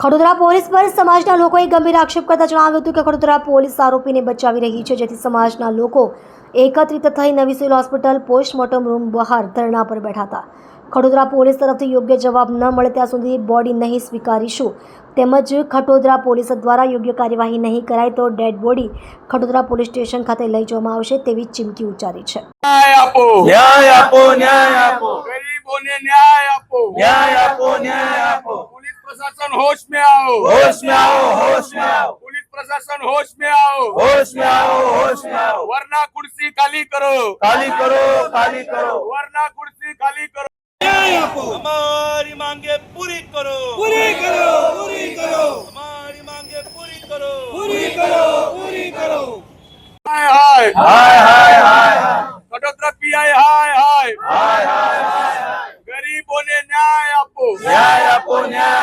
Khadodara police પર સમાજના લોકોએ ગંભીર આક્ષેપ કરતા જણાવ્યું હતું કે ખડોદરા પોલીસ આરોપીને બચાવી રહી છે જેથી સમાજના લોકો એકત્રિત થઈ નવી સિવિલ હોસ્પિટલ પોસ્ટમોર્ટમ રૂમ બહાર ધરણા પર બેઠા હતા. ખડોદરા પોલીસ તરફથી યોગ્ય જવાબ ન મળે ત્યાં સુધી બોડી નહીં સ્વીકારીશું. તેમજ ખટોદરા પોલીસ દ્વારા યોગ્ય કાર્યવાહી નહીં કરાય તો dead body Khatodara police station ખાતે લઈ જવામાં આવશે તેવી ચીમકી ઉચ્ચારી છે. ન્યાય આપો. ન્યાય આપો ન્યાય આપો. ન્યાય આપો ન્યાય આપો. प्रशासन होश में आओ। होश में आओ होश में आओ। पुलिस प्रशासन होश में आओ। होश में आओ होश में आओ। वरना कुर्सी खाली करो। खाली करो खाली करो। वरना कुर्सी खाली करो। हमारी मांगे पूरी करो। पूरी करो पूरी करो। हमारी मांगे पूरी करो। पूरी करो पूरी करो। हाय हाय। हाय हाय हाय कटोत्रपी हाय हाय। हाय हाय हाय हाय। गरीबों ने न्याय आपो। न्याय आपो न्याय।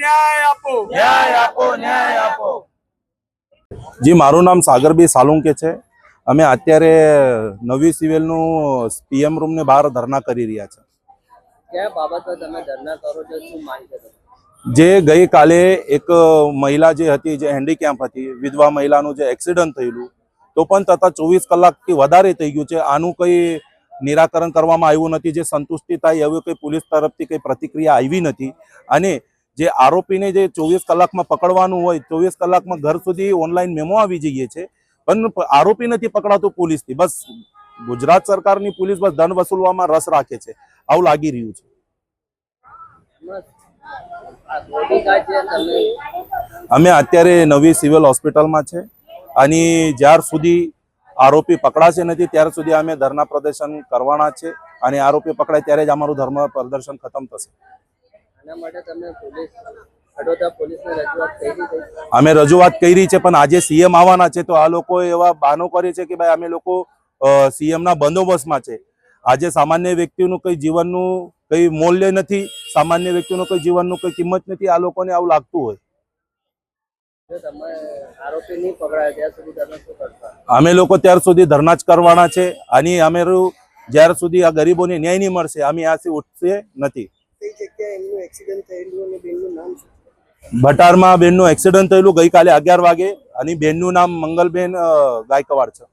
ન્યાય આપો. ન્યાય આપો ન્યાય આપો. જી મારું નામ સાગરભાઈ સાલુંકે છે. અમે અત્યારે નવી સિવિલનું પીએમ રૂમની બહાર ધરણા કરી રહ્યા છે. કયા બાબતો તમે ધરના કરો છો શું માંગ જે ગઈકાલે એક મહિલા જે હતી જે હેન્ડીકેમ્પ હતી વિધવા મહિલાનું જે એક્સિડન્ટ થયેલું તો પણ તથા ચોવીસ કલાકથી વધારે થઈ ગયું છે. આનું કંઈ નિરાકરણ કરવામાં આવ્યું નથી જે સંતુષ્ટિ થાય એવી કંઈ પોલીસ તરફથી કંઈ પ્રતિક્રિયા આવી નથી. અને જે આરોપીને જે ચોવીસ કલાકમાં પકડવાનું હોય, ચોવીસ કલાકમાં ઘર સુધી ઓનલાઈન મેમો આવી જઈએ છે, પણ આરોપી નથી પકડાતો પોલીસથી. બસ ગુજરાત સરકારની પોલીસ બસ ધન વસૂલવામાં રસ રાખે છે. આવું લાગી રહ્યું છે. અમે અત્યારે નવી સિવિલ હોસ્પિટલમાં છે. અને જ્યાર સુધી આરોપી પકડાશે નથી, ત્યાર સુધી અમે ધરના પ્રદર્શન કરવાના છે. અને આરોપી પકડાય ત્યારે જ અમારું ધર્મ પ્રદર્શન ખતમ થશે. અમે રજૂઆત કરી છે પણ આજે સીએમ આવવાના છે તો આ લોકો એવા બહાનો કરે છે કે ભાઈ અમે લોકો સીએમ ના બંદોબસ્તમાં છે. આજે સામાન્ય વ્યક્તિનું કઈ જીવનનું કઈ મૂલ્ય નથી સામાન્ય વ્યક્તિનું કઈ જીવનનું કઈ કિંમત નથી આ લોકોને આવું લાગતું હોય. અમે લોકો ત્યાર સુધી ધરના જ કરવાના છે. અને અમે જ્યાર સુધી આ ગરીબોને ન્યાય નહીં મળશે અમે આથી ઉઠશે નથી. કઈ જગ્યાએ એમનું એક્સિડન્ટ થયેલું અને બેનનું નામ શું? ભટારમાં બેનનું એક્સિડન્ટ થયેલું ગઈકાલે અગિયાર વાગે અને બેનનું નામ મંગલબેન ગાયકવાડ છે.